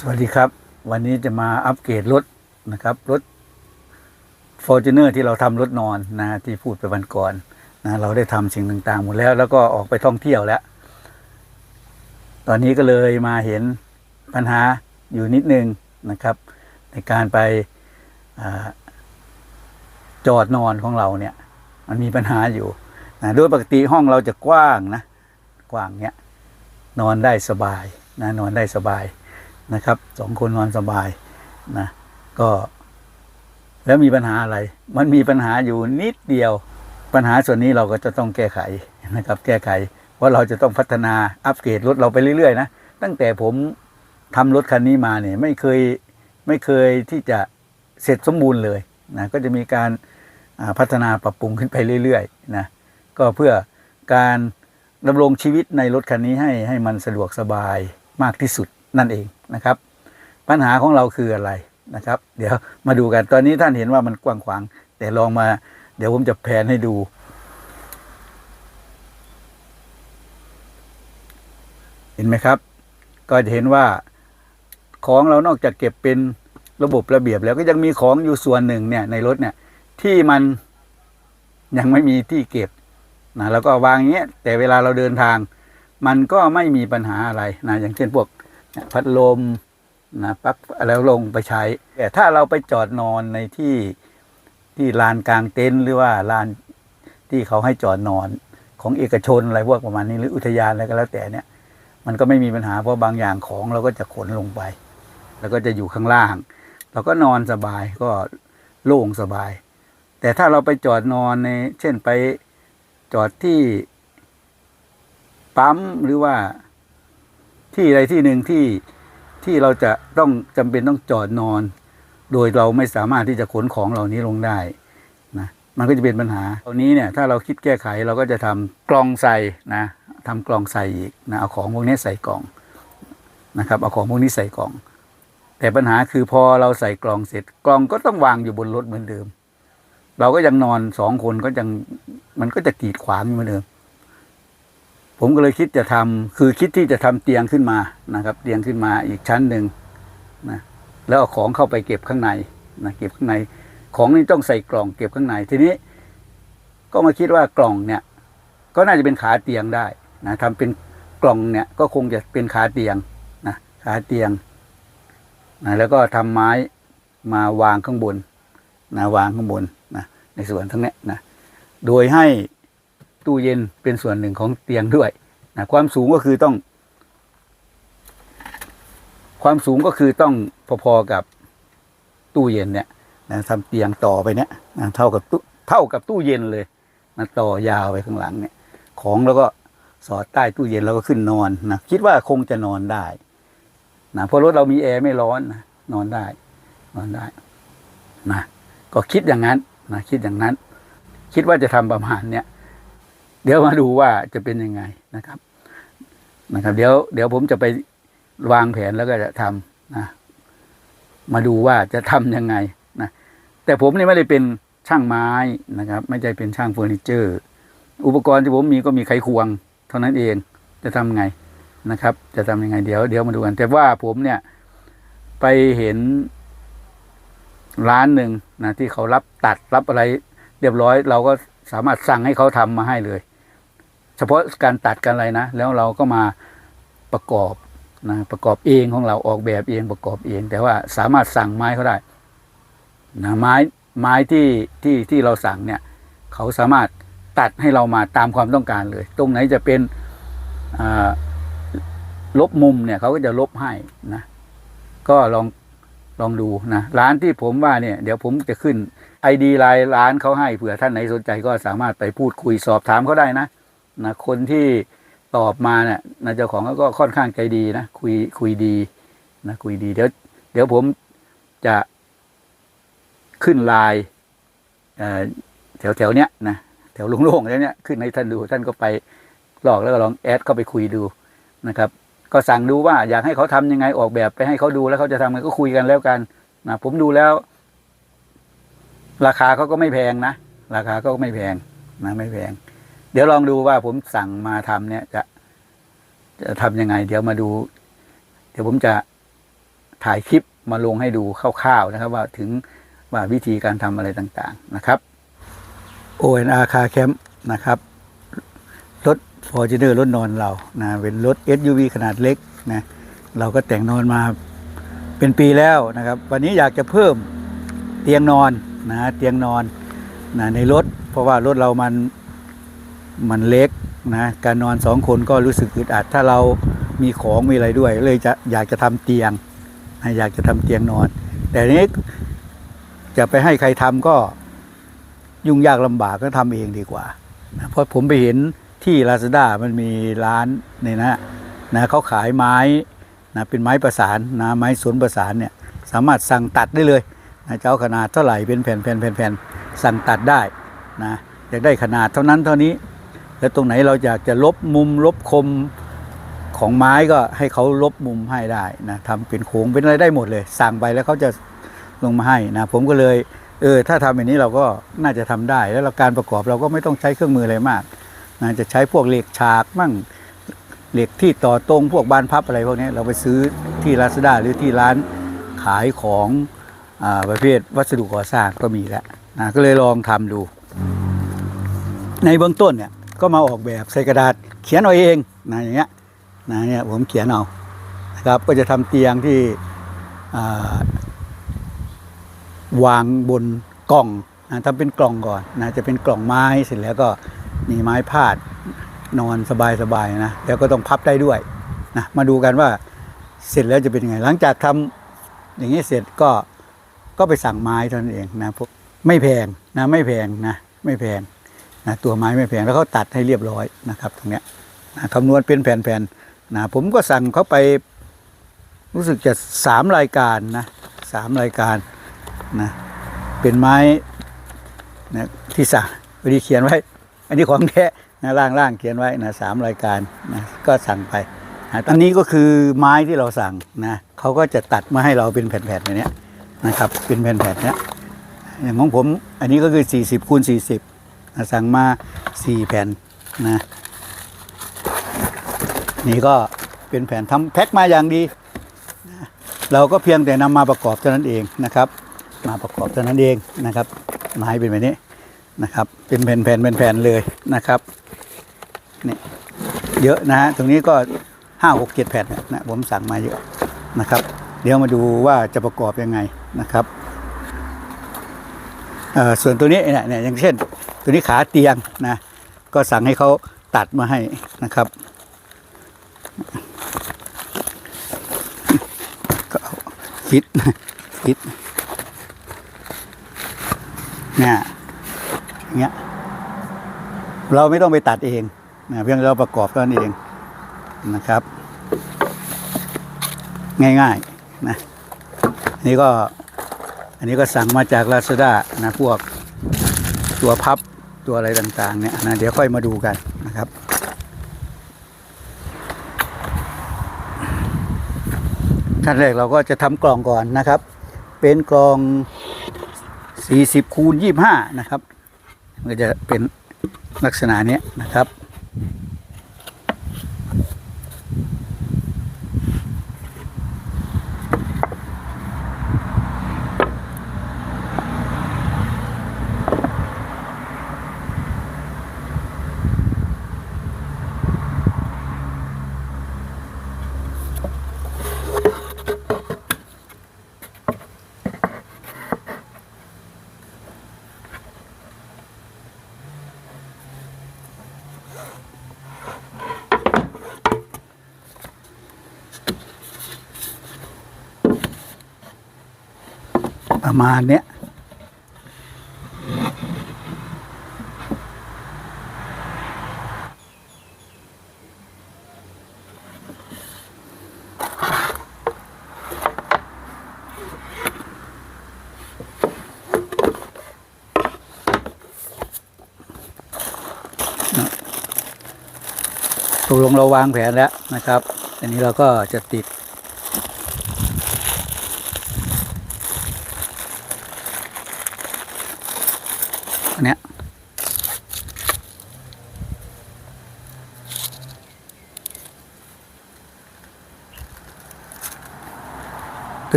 สวัสดีครับ วันนี้จะมาอัปเกรดรถนะครับรถ f o r t u n e r ที่เราทำรถนอนนะที่พูดไปวันก่อนนะเราได้ทำสิ่งต่างๆหมดแล้ว แล้วก็ออกไปท่องเที่ยวแล้ว ตอนนี้ก็เลยมาเห็นปัญหาอยู่นิดนึงนะครับ ในการไปอจอดนอนของเราเนี่ย มันมีปัญหาอยู่นะโดยปกติห้องเราจะกว้างนะ กว้างเนี้ยนอนได้สบายนะนอนได้สบาย นะครับสองคนนอนสบายนะก็ แล้วมีปัญหาอะไร มันมีปัญหาอยู่นิดเดียว ปัญหาส่วนนี้เราก็จะต้องแก้ไขนะครับ แก้ไขว่าเราจะต้องพัฒนาอัปเกรดรถเราไปเรื่อยๆนะตั้งแต่ผมทำรถคันนี้มาเนี่ยไม่เคยไม่เคยที่จะเสร็จสมบูรณ์เลยนะก็จะมีการพัฒนาปรับปรุงขึ้นไปเรื่อยๆนะก็เพื่อการดำรงชีวิตในรถคันนี้ให้ให้มันสะดวกสบายมากที่สุดนั่นเอง นะครับ ปัญหาของเราคืออะไรนะครับ เดี๋ยวมาดูกันตอนนี้ท่านเห็นว่ามันกว้างขวางแต่ลองมา เดี๋ยวผมจะแผนให้ดู เห็นไหมครับ ก็จะเห็นว่าของเรานอกจากเก็บเป็นระบบระเบียบแล้วก็ยังมีของอยู่ส่วนหนึ่งเนี่ยในรถเนี่ยที่มันยังไม่มีที่เก็บนะแล้วก็วางอย่างเงี้ยแต่เวลาเราเดินทาง มันก็ไม่มีปัญหาอะไรนะอย่างเช่นพวก พัดลมนะปลั๊กแล้วลงไปใช้ แต่ถ้าเราไปจอดนอนในที่ที่ลานกลางเต็นท์หรือว่าลานที่เขาให้จอดนอนของเอกชนอะไรพวกประมาณนี้หรืออุทยานอะไรก็แล้วแต่เนี่ย มันก็ไม่มีปัญหาเพราะบางอย่างของเราก็จะขนลงไป แล้วก็จะอยู่ข้างล่าง เราก็นอนสบายก็โล่งสบาย แต่ถ้าเราไปจอดนอนใน เช่นไปจอดที่ปั๊มหรือว่า ที่ใดที่หนึ่งที่ที่เราจะต้องจำเป็นต้องจอดนอน โดยเราไม่สามารถที่จะขนของเหล่านี้ลงได้นะมันก็จะเป็นปัญหาตรงนี้เนี่ยถ้าเราคิดแก้ไขเราก็จะทำกล่องใส่นะทำกล่องใส่อีกนะเอาของพวกนี้ใส่กล่องนะครับเอาของพวกนี้ใส่กล่อง แต่ปัญหาคือพอเราใส่กล่องเสร็จกล่องก็ต้องวางอยู่บนรถเหมือนเดิม เราก็ยังนอนสองคนก็ยังมันก็จะกีดขวางเหมือนเดิม ผมก็เลยคิดจะทำคือคิดที่จะทำเตียงขึ้นมานะครับ เตียงขึ้นมาอีกชั้นหนึ่งนะแล้วเอาของเข้าไปเก็บข้างในนะเก็บข้างใน ของนี่ต้องใส่กล่องเก็บข้างในทีนี้ ก็มาคิดว่ากล่องเนี่ย ก็น่าจะเป็นขาเตียงได้นะทำเป็นกล่องเนี่ยก็คงจะเป็นขาเตียงนะขาเตียงนะแล้วก็ทำไม้มาวางข้างบนนะวางข้างบนนะในส่วนทั้งนี้นะโดยให้ ตู้เย็นเป็นส่วนหนึ่งของเตียงด้วยนะความสูงก็คือต้อง ความสูงก็คือต้องพอๆกับตู้เย็นเนี่ยนะทำเตียงต่อไปเนี่ยนะเท่ากับตู้เท่ากับตู้เย็นเลยนะต่อยาวไปข้างหลังเนี่ย ของแล้วก็สอดใต้ตู้เย็นแล้วก็ขึ้นนอนนะคิดว่าคงจะนอนได้นะเพราะรถเรามีแอร์ไม่ร้อนนะนอนได้ นอนได้นะก็คิดอย่างนั้นนะคิดอย่างนั้น คิดว่าจะทำประมาณเนี้ย เดี๋ยวมาดูว่าจะเป็นยังไงนะครับนะครับ เดี๋ยวเดี๋ยวผมจะไปวางแผนแล้วก็จะทำนะมาดูว่าจะทำยังไงนะแต่ผมนี่ไม่ได้เป็นช่างไม้นะครับ ไม่ใช่เป็นช่างเฟอร์นิเจอร์ อุปกรณ์ที่ผมมีก็มีไขควง เท่านั้นเองจะทำไงนะครับ จะทำยังไงเดี๋ยวเดี๋ยวมาดูกัน แต่ว่าผมเนี่ยไปเห็นร้านหนึ่งนะที่เขารับตัดรับอะไร เรียบร้อย เราก็สามารถสั่งให้เขาทำมาให้เลย เฉพาะการตัดกันอะไรนะ แล้วเราก็มาประกอบนะประกอบเองของเราออกแบบเองประกอบเอง แต่ว่าสามารถสั่งไม้เขาได้นะไม้ไม้ที่ที่ที่เราสั่งเนี่ย เขาสามารถตัดให้เรามาตามความต้องการเลย ตรงไหนจะเป็นลบมุมเนี่ยเขาก็จะลบให้นะก็ลองลองดูนะร้านที่ผมว่าเนี่ย เดี๋ยวผมจะขึ้นไอดีไลน์ร้านเขาให้เผื่อท่านไหนสนใจก็สามารถไปพูดคุยสอบถามเขาได้นะ นะคนที่ตอบมาเนี่ยนะเจ้าของเขาก็ค่อนข้างใจดีนะคุยคุยดีนะคุยดี เดี๋ยวเดี๋ยวผมจะขึ้นไลน์แถวแถวเนี้ยนะแถวโล่งๆแล้วเนี้ยขึ้นให้ท่านดูท่านก็ไปลอกแล้วก็ลองแอดเข้าไปคุยดูนะครับ ก็สั่งดูว่าอยากให้เขาทำยังไงออกแบบไปให้เขาดูแล้วเขาจะทำไงก็คุยกันแล้วกันนะผมดูแล้ว ราคาเขาก็ไม่แพงนะราคาก็ไม่แพงนะไม่แพง เดี๋ยวลองดูว่าผมสั่งมาทำเนี่ย จะ จะทำยังไง เดี๋ยวมาดู เดี๋ยวผมจะถ่ายคลิปมาลงให้ดูคร่าวๆนะครับ ว่าถึงว่าวิธีการทำอะไรต่างๆนะครับ ONR Car Camp นะครับรถ f o r t u n e r รถนอนเรานะเป็นรถ SUV ขนาดเล็กนะเราก็แต่งนอนมาเป็นปีแล้วนะครับ วันนี้อยากจะเพิ่มเตียงนอนนะเตียงนอนนะในรถ เพราะว่ารถเรามัน มันเล็กนะการนอนสองคนก็รู้สึกอึดอัด ถ้าเรามีของมีอะไรด้วย เลยจะอยากจะทำเตียงนะอยากจะทำเตียงนอน แต่นี้จะไปให้ใครทำก็ยุ่งยากลำบากก็ทำเองดีกว่านะเพราะผมไปเห็นที่ลาซาด้ามันมีร้านเนี่ยนะนะเขาขายไม้นะเป็นไม้ประสานนะไม้สวนประสานเนี่ยสามารถสั่งตัดได้เลยนะจะเอาขนาดเท่าไหร่เป็นแผ่นแผ่นแผ่นแผ่นสั่งตัดได้นะอยากได้ขนาดเท่านั้นเท่านี้ แล้วตรงไหนเราอยากจะลบมุมลบคมของไม้ก็ให้เขาลบมุมให้ได้นะทำเป็นโค้งเป็นอะไรได้หมดเลย สั่งไปแล้วเขาจะลงมาให้นะผมก็เลยเออถ้าทำแบบนี้เราก็น่าจะทำได้ แล้วาการประกอบเราก็ไม่ต้องใช้เครื่องมืออะไรมากนะจะใช้พวกเหล็กฉากมั่งเหล็กที่ต่อตรงพวกบานพับอะไรพวกนี้เราไปซื้อที่ลาซาด้าหรือที่ร้านขายของอประเภทวัสดุก่อสร้างก็มีแล้วนะก็เลยลองทำดู ในเบื้องต้นเนี่ย ก็มาออกแบบใส่กระดาษเขียนเอาเองนะอย่างเงี้ยนะเนี่ยผมเขียนเอานะครับก็จะทำเตียงที่วางบนกล่องนะทำเป็นกล่องก่อนนะจะเป็นกล่องไม้เสร็จแล้วก็มีไม้พาดนอนสบายๆนะแล้วก็ต้องพับได้ด้วยนะมาดูกันว่าเสร็จแล้วจะเป็นยังไง หลังจากทำอย่างนี้เสร็จก็ก็ไปสั่งไม้เท่านั้นเองนะพวกไม่แพงนะไม่แพงนะไม่แพง นะตัวไม้ไม่แพงแล้วเขาตัดให้เรียบร้อยนะครับ ตรงเนี้ยนะคำนวณเป็นแผ่นๆนะผมก็สั่งเขาไปรู้สึกจะสามรายการนะสามรายการนะเป็นไม้นะที่สั่งพอดีเขียนไว้ อันนี้ของแท้นะล่างล่างๆเขียนไว้นะสามรายการนะก็สั่งไปนะอันนี้ก็คือไม้ที่เราสั่งนะเขาก็จะตัดมาให้เราเป็นแผ่นๆแบบเนี้ยนะครับ เป็นแผ่นๆเนี้ยอย่างของผมอันนี้ก็คือ 40คูณ40นะ สั่งมาสี่แผ่นนะ นี่ก็เป็นแผ่นทำแพ็คมาอย่างดีนะเราก็เพียงแต่นำมาประกอบเท่านั้นเองนะครับ มาประกอบเท่านั้นเองนะครับไม้เป็นแบบนี้นะครับ เป็นแผ่นแผ่นเป็นแผ่นเลยนะครับนี่เยอะนะฮะตรงนี้ก็ห้าหกเจ็ดแผ่นเนี่ยนะผมสั่งมาเยอะนะครับ เดี๋ยวมาดูว่าจะประกอบยังไงนะครับเอ่อส่วนตัวนี้เนี่ยเนี่ยอย่างเช่น ตัวนี้ขาเตียงนะ ก็สั่งให้เขาตัดมาให้นะครับก็ฟิตฟิตเนี่ยเงี้ยเราไม่ต้องไปตัดเองนะเพียงเราประกอบเท่านั้นเองนะครับ ง่ายๆนะนี่ก็อันนี้ก็สั่งมาจากลาซาด้านะพวกตัวพับ ตัวอะไรต่างๆเนี่ยนะเดี๋ยวค่อยมาดูกันนะครับขั้นแรกเราก็จะทำกล่องก่อนนะครับ เป็นกล่อง 40คูณ25 นะครับมันจะเป็นลักษณะนี้นะครับ มาณเนี้ยตกลงเราวางแผนแล้วนะครับ อันนี้เราก็จะติด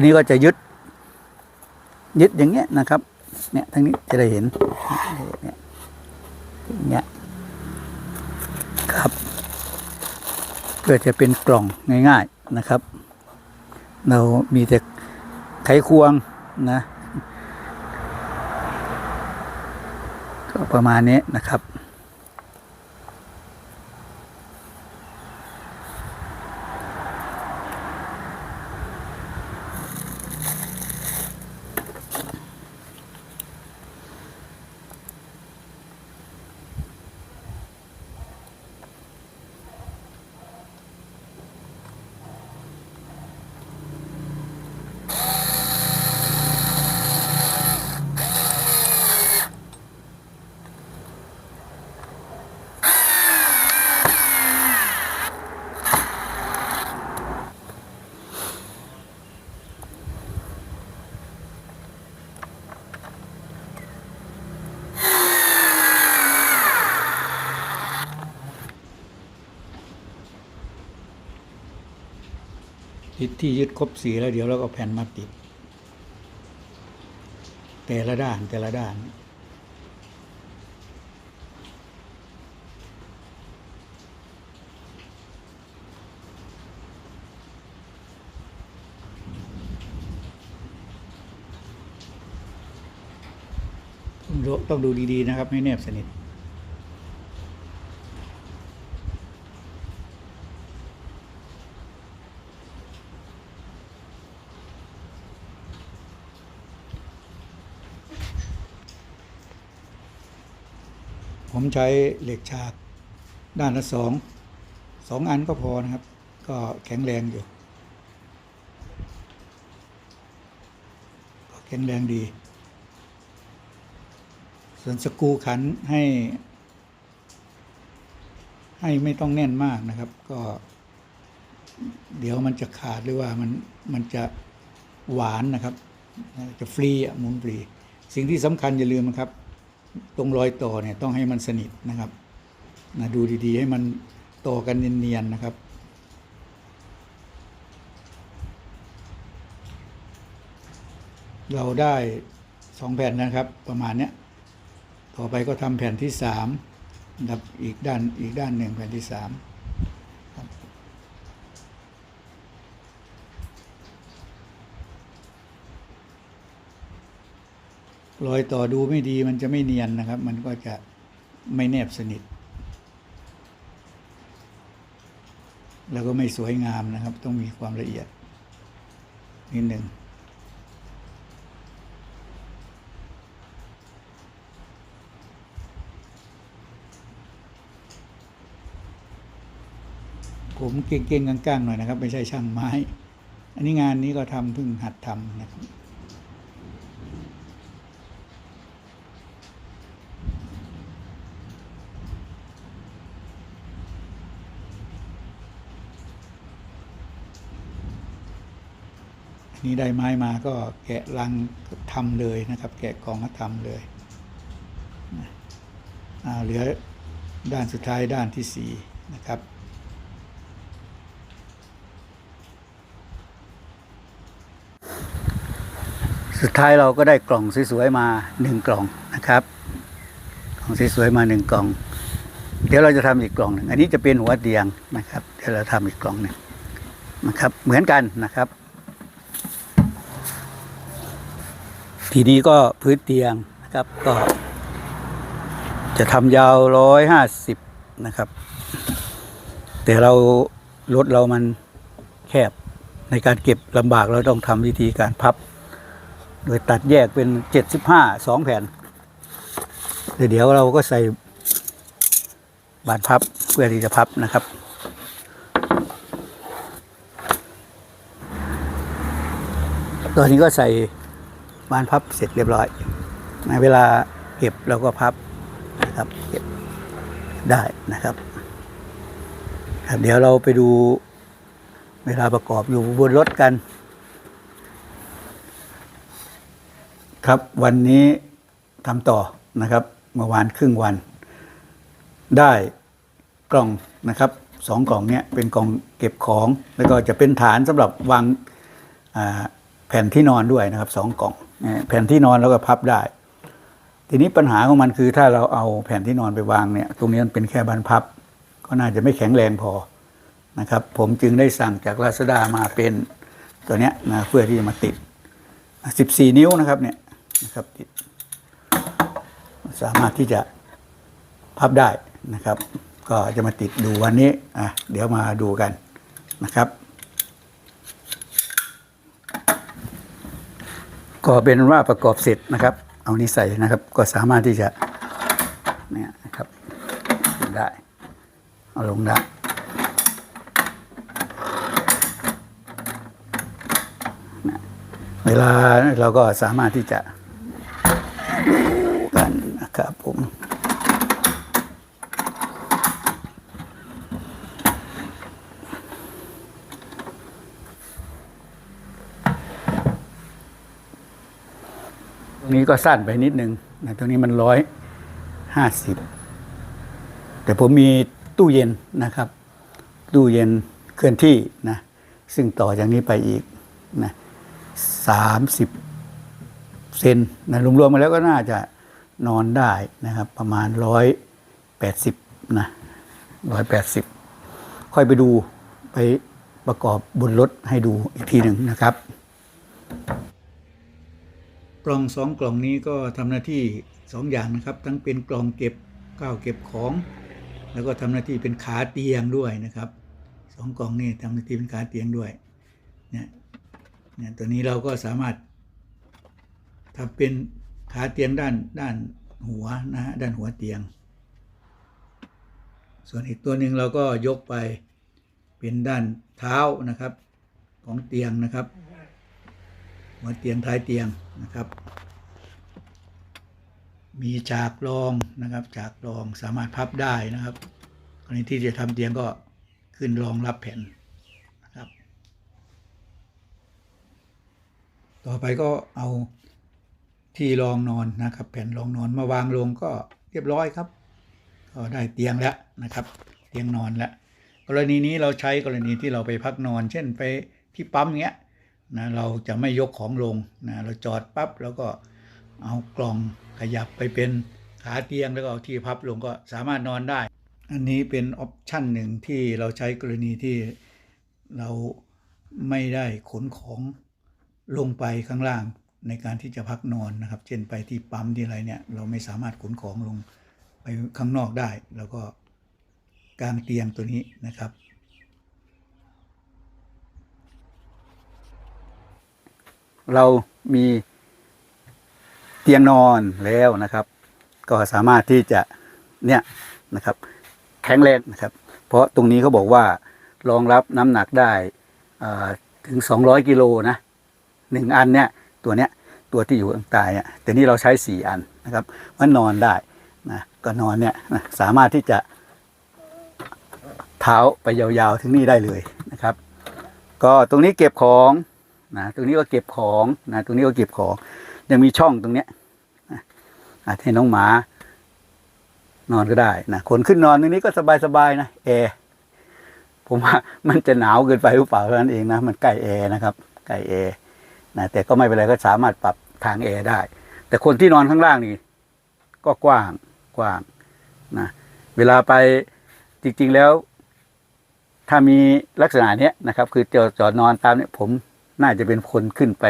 ตัวนี้ก็จะยึด ยึดอย่างเงี้ยนะครับ เนี่ยทั้งนี้จะได้เห็นเนี่ยเงี้ยครับเพื่อจะเป็นกล่องง่ายๆนะครับ เรามีแต่ไขควงนะก็ประมาณนี้นะครับ ที่ที่ยึดครบสีแล้วเดี๋ยวเราก็เอาแผ่นมาติด แต่ละด้านแต่ละด้าน ต้องดูต้องดูดี ๆ นะครับ ให้แนบสนิท ใช้เหล็กฉากด้านละสองสองอันก็พอนะครับ ก็แข็งแรงอยู่ก็แข็งแรงดี ส่วนสกูขันให้ ให้ไม่ต้องแน่นมากนะครับ ก็ เดี๋ยวมันจะขาดหรือว่ามันมันจะหวานนะครับ จะฟรีอะหมุนฟรี สิ่งที่สำคัญอย่าลืมนะครับ ตรงรอยต่อเนี่ยต้องให้มันสนิทนะครับนะดูดีๆ ให้มันต่อกันเนียนๆนะครับ เราได้สองแผ่นนะครับประมาณเนี้ยต่อไปก็ทำแผ่นที่สามนะครับอีกด้านอีกด้านหนึ่งแผ่นที่สามครับ รอยต่อดูไม่ดีมันจะไม่เนียนนะครับ มันก็จะไม่แนบสนิท แล้วก็ไม่สวยงามนะครับ ต้องมีความละเอียด นิดหนึ่งผมเก่งๆกลางๆหน่อยนะครับ ไม่ใช่ช่างไม้ อันนี้งานนี้ก็ทำเพิ่งหัดทำนะครับ นนี้ได้ไม้มาก็แกะลังทำเลยนะครับ แกะกองก็ทำเลยนะอ่าเหลือด้านสุดท้ายด้านที่สี่นะครับสุดท้ายเราก็ได้กล่องสวยๆมาหนึ่งกล่องนะครับกล่องสวยๆมาหนึ่งกล่อง เดี๋ยวเราจะทำอีกกล่องหนึ่งอันนี้จะเป็นหัวเตียงนะครับ เดี๋ยวเราทำอีกกล่องหนึ่งนะครับ เหมือนกันนะครับ ทีนี้ก็พื้นเตียงนะครับก็จะทำยาวร้อยห้าสิบนะครับ แต่เรารถเรามันแคบในการเก็บลำบากเราต้องทำวิธีการพับ โดยตัดแยกเป็นเจ็ดสิบห้าสองแผ่นเดี๋ยวเดี๋ยวเราก็ใส่บานพับเพื่อที่จะพับนะครับ ตอนนี้ก็ใส่ บานพับเสร็จเรียบร้อยในเวลาเก็บเราก็พับนะครับเก็บได้นะครับครับ เดี๋ยวเราไปดูเวลาประกอบอยู่บนรถกัน ครับวันนี้ทำต่อนะครับเมื่อวานครึ่งวัน ได้กล่องนะครับสองกล่องเนี้ยเป็นกล่องเก็บของ แล้วก็จะเป็นฐานสำหรับวางแผ่นที่นอนด้วยนะครับสองกล่อง แผ่นที่นอนแล้วก็พับได้ ทีนี้ปัญหาของมันคือถ้าเราเอาแผ่นที่นอนไปวางเนี่ย ตรงนี้มันเป็นแค่บานพับ ก็น่าจะไม่แข็งแรงพอนะครับ ผมจึงได้สั่งจากลาซาด้ามาเป็นตัวเนี้ยนะเพื่อที่จะมาติด 14 นิ้วนะครับเนี่ยนะครับติดสามารถที่จะพับได้นะครับ ก็จะมาติดดูวันนี้อะเดี๋ยวมาดูกันนะครับ ก็เป็นว่าประกอบเสร็จนะครับ เอานี้ใส่นะครับ ก็สามารถที่จะเนี่ยนะครับลงได้ เอาลงได้เวลาเราก็สามารถที่จะดูกันนะครับผม ตรง นี้ก็สั้นไปนิดนึงนะตรงนี้มันร้อยห้าสิบแต่ผมมีตู้เย็นนะครับ ตู้เย็นเคลื่อนที่นะซึ่งต่อจากนี้ไปอีกนะสามสิบเซนนะรวมๆมาแล้วก็น่าจะนอนได้นะครับ ประมาณร้อยแปดสิบนะร้อยแปดสิบค่อยไปดูไปประกอบบนรถให้ดูอีกทีหนึ่งนะครับ กล่องสองกล่องนี้ก็ทำหน้าที่สองอย่างนะครับ ทั้งเป็นกล่องเก็บข้าวเก็บของ แล้วก็ทำหน้าที่เป็นขาเตียงด้วยนะครับสองกล่องนี้ทำหน้าที่เป็นขาเตียงด้วยเนี่ยเนี่ยตัวนี้เราก็สามารถทำเป็นขาเตียงด้านด้านหัวนะฮะด้านหัวเตียง ส่วนอีกตัวหนึ่งเราก็ยกไปเป็นด้านเท้านะครับของเตียงนะครับ หัวเตียงท้ายเตียงนะครับ มีฉากรองนะครับฉากรองสามารถพับได้นะครับกรณีที่จะทำเตียงก็ขึ้นรองรับแผ่นนะครับ ต่อไปก็เอาที่รองนอนนะครับ แผ่นรองนอนมาวางลงก็เรียบร้อยครับ ก็ได้เตียงแล้วนะครับ เตียงนอนแล้วกรณีนี้เราใช้กรณีที่เราไปพักนอน เช่นไปที่ปั๊มเงี้ย นะเราจะไม่ยกของลงนะเราจอดปั๊บแล้วก็เอากล่องขยับไปเป็นขาเตียงแล้วก็เอาที่พับลงก็สามารถนอนได้ อันนี้เป็นออปชั่นหนึ่งที่เราใช้กรณีที่เราไม่ได้ขนของลงไปข้างล่างในการที่จะพักนอนนะครับ เช่นไปที่ปั๊มที่อะไรเนี่ย เราไม่สามารถขนของลงไปข้างนอกได้ แล้วก็กางเตียงตัวนี้นะครับ เรามีเตียงนอนแล้วนะครับ ก็สามารถที่จะเนี่ยนะครับ แข็งแรงนะครับ เพราะตรงนี้เขาบอกว่ารองรับน้ำหนักได้ถึง 200 กิโลนะหนึ่งอันเนี่ยตัวเนี้ยตัวที่อยู่ข้างใต้เนี่ยแต่นี่เราใช้ 4 อันนะครับมันนอนได้นะก็นอนเนี่ยนะสามารถที่จะเท้าไปยาวๆถึงนี่ได้เลยนะครับ ก็ตรงนี้เก็บของ นะตรงนี้ก็เก็บของนะตรงนี้ก็เก็บของยังมีช่องตรงเนี้ยอาจให้น้องหมา นอนก็ได้นะคนขึ้นนอนตรงนี้ก็สบายๆนะแอร์ผมว่ามันจะหนาวเกินไปหรือเปล่าเท่านั้นเองนะมันใกล้แอร์นะครับใกล้แอร์นะแต่ก็ไม่เป็นไรก็สามารถปรับทางแอร์ได้ แต่คนที่นอนข้างล่างนี่ ก็กว้างกว้างนะเวลาไปจริง ๆแล้ว ถ้ามีลักษณะเนี้ยนะครับ คือจอดจอดนอนตามเนี่ยผม น่าจะเป็นคนขึ้นไป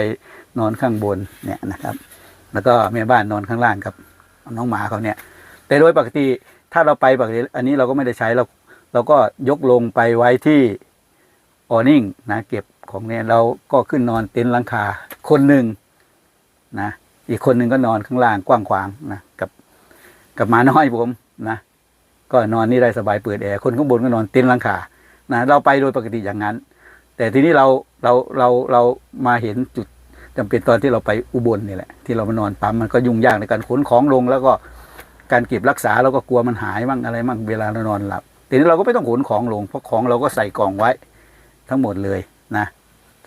นอนข้างบนเนี่ยนะครับ แล้วก็แม่บ้านนอนข้างล่างกับน้องหมาเขาเนี่ย แต่โดยปกติถ้าเราไปปกติอันนี้เราก็ไม่ได้ใช้เราเราก็ยกลงไปไว้ที่ออนิ่งนะเก็บของเนี่ยเราก็ขึ้นนอนเต็นท์หลังคาคนหนึ่งนะอีกคนหนึ่งก็นอนข้างล่างกว้างขวางนะกับกับหมาน้อยผมนะก็นอนนี่ได้สบายเปิดแอร์คนข้างบนก็นอนเต็นท์หลังคานะเราไปโดยปกติอย่างนั้น แต่ทีนี้เรา เราเราเรามาเห็นจุดจำเป็นตอนที่เราไปอุบลนี่แหละที่เรามานอนปั๊มมันก็ยุ่งยากในการขนของลงแล้วก็การเก็บรักษาเราก็กลัวมันหายมั่งอะไรมั่งเวลาเรานอนหลับทีนี้เราก็ไม่ต้องขนของลงเพราะของเราก็ใส่กล่องไว้ ทั้งหมดเลยนะ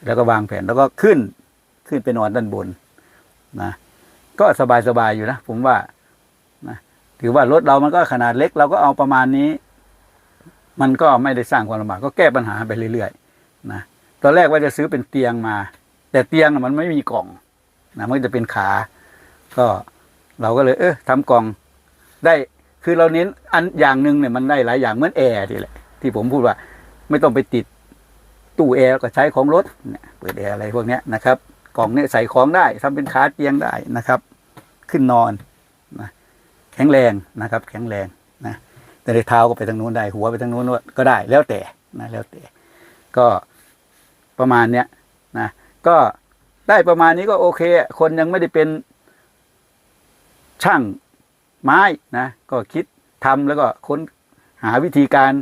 แล้วก็วางแผนแล้วก็ขึ้นขึ้นไปนอนด้านบนนะ ก็สบายสบายอยู่นะผมว่านะถือว่ารถเรามันก็ขนาดเล็ก เราก็เอาประมาณนี้ มันก็ไม่ได้สร้างความลำบากก็แก้ปัญหาไปเรื่อยๆนะ ตอนแรกว่าจะซื้อเป็นเตียงมา แต่เตียงน่ะมันไม่มีกล่องนะมันจะเป็นขา ก็เราก็เลย เออทำกล่องได้คือเราเน้นอันอย่างหนึ่งเนี่ยมันได้หลายอย่างเหมือนแอร์นี่แหละที่ผมพูดว่า ไม่ต้องไปติดตู้แอร์ก็ใช้ของรถเปิดแอร์อะไรพวกนี้นะครับ กล่องเนี่ยใส่ของได้ทำเป็นขาเตียงได้นะครับ ขึ้นนอนนะแข็งแรงนะครับ แข็งแรงนะแต่เท้าก็ไปทางนู้นได้หัวไปทางนู้นก็ได้แล้วแต่นะแล้วแต่ ก็ ประมาณเนี้ยนะก็ได้ประมาณนี้ก็โอเค คนยังไม่ได้เป็นช่างไม้นะก็คิดทำแล้วก็ค้นหาวิธีการ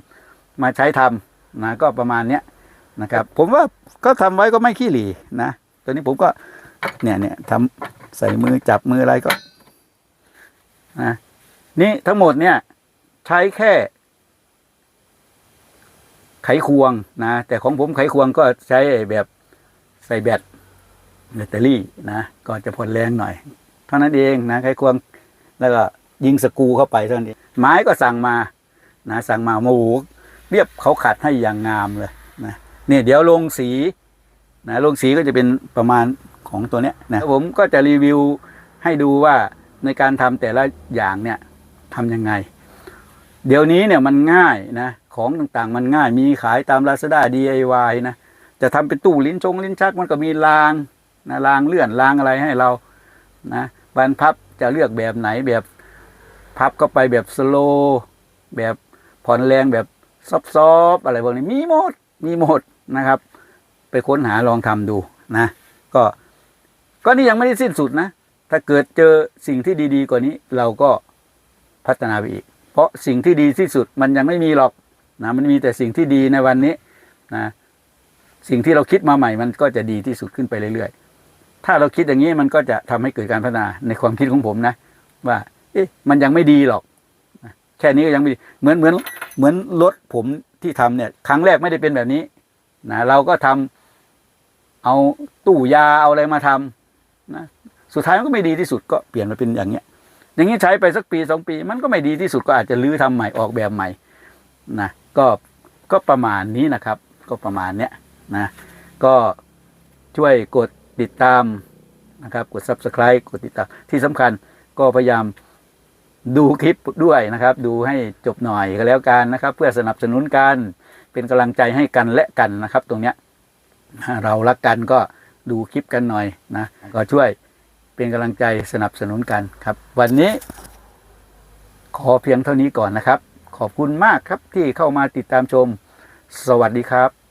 มาใช้ทำนะก็ประมาณเนี้ยนะครับ ผมว่าก็ทำไว้ก็ไม่ขี้หลีนะตอนนี้ผมก็เนี่ยเนี่ยทำใส่มือจับมืออะไรก็นะนี่ทั้งหมดเนี่ยใช้แค่ ไขควงนะแต่ของผมไขควงก็ใช้แบบใส่แบตแบตเตอรี่นะก็จะผ่นแรงหน่อย เท่านั้นเองนะไขควงแล้วก็ยิงสกูเข้าไปเท่านั้นเองไม้ก็สั่งมานะสั่งมาโอ้โหเรียบเขาขัดให้อย่างงามเลยนะเนี่ยเดี๋ยวลงสีนะลงสีก็จะเป็นประมาณของตัวเนี้ยนะผมก็จะรีวิวให้ดูว่าในการทำแต่ละอย่างเนี่ยทำยังไง เดี๋ยวนี้เนี่ยมันง่ายนะ ของต่างๆ มันง่ายมีขายตาม Lazada DIY นะจะทำเป็นตู้ลิ้นชงลิ้นชักมันก็มีรางนะรางเลื่อนรางอะไรให้เรานะบานพับจะเลือกแบบไหนแบบพับก็ไปแบบสโลแบบผ่อนแรงแบบซอฟๆอะไรพวกนี้มีหมดมีหมดนะครับ ไปค้นหาลองทำดูนะ ก็ก็นี่ยังไม่ได้สิ้นสุดนะ ถ้าเกิดเจอสิ่งที่ดี ๆ กว่านี้เราก็พัฒนาไปอีก เพราะสิ่งที่ดีที่สุดมันยังไม่มีหรอก นะมันมีแต่สิ่งที่ดีในวันนี้นะสิ่งที่เราคิดมาใหม่มันก็จะดีที่สุดขึ้นไปเรื่อยๆ ถ้าเราคิดอย่างนี้มันก็จะทำให้เกิดการพัฒนาในความคิดของผมนะ ว่า เอ๊ะมันยังไม่ดีหรอกนะแค่นี้ก็ยังไม่ดีเหมือนเหมือนเหมือนรถผมที่ทำเนี่ย ครั้งแรกไม่ได้เป็นแบบนี้นะเราก็ทำเอาตู้ยาเอาอะไรมาทำนะสุดท้ายมันก็ไม่ดีที่สุดก็เปลี่ยนมาเป็นอย่างเงี้ย อย่างนี้ใช้ไปสักปีสองปี มันก็ไม่ดีที่สุดก็อาจจะรื้อทำใหม่ออกแบบใหม่นะ ก็ก็ประมาณนี้นะครับ ก็ประมาณเนี้ยนะก็ช่วยกดติดตามนะครับกด subscribe กดติดตามที่สำคัญก็พยายามดูคลิปด้วยนะครับ ดูให้จบหน่อยก็แล้วกันนะครับ เพื่อสนับสนุนกันเป็นกำลังใจให้กันและกันนะครับ ตรงเนี้ยเรารักกันก็ดูคลิปกันหน่อยนะก็ช่วยเป็นกำลังใจสนับสนุนกันครับ วันนี้ ขอเพียงเท่านี้ก่อนนะครับ ขอบคุณมากครับที่เข้ามาติดตามชม สวัสดีครับ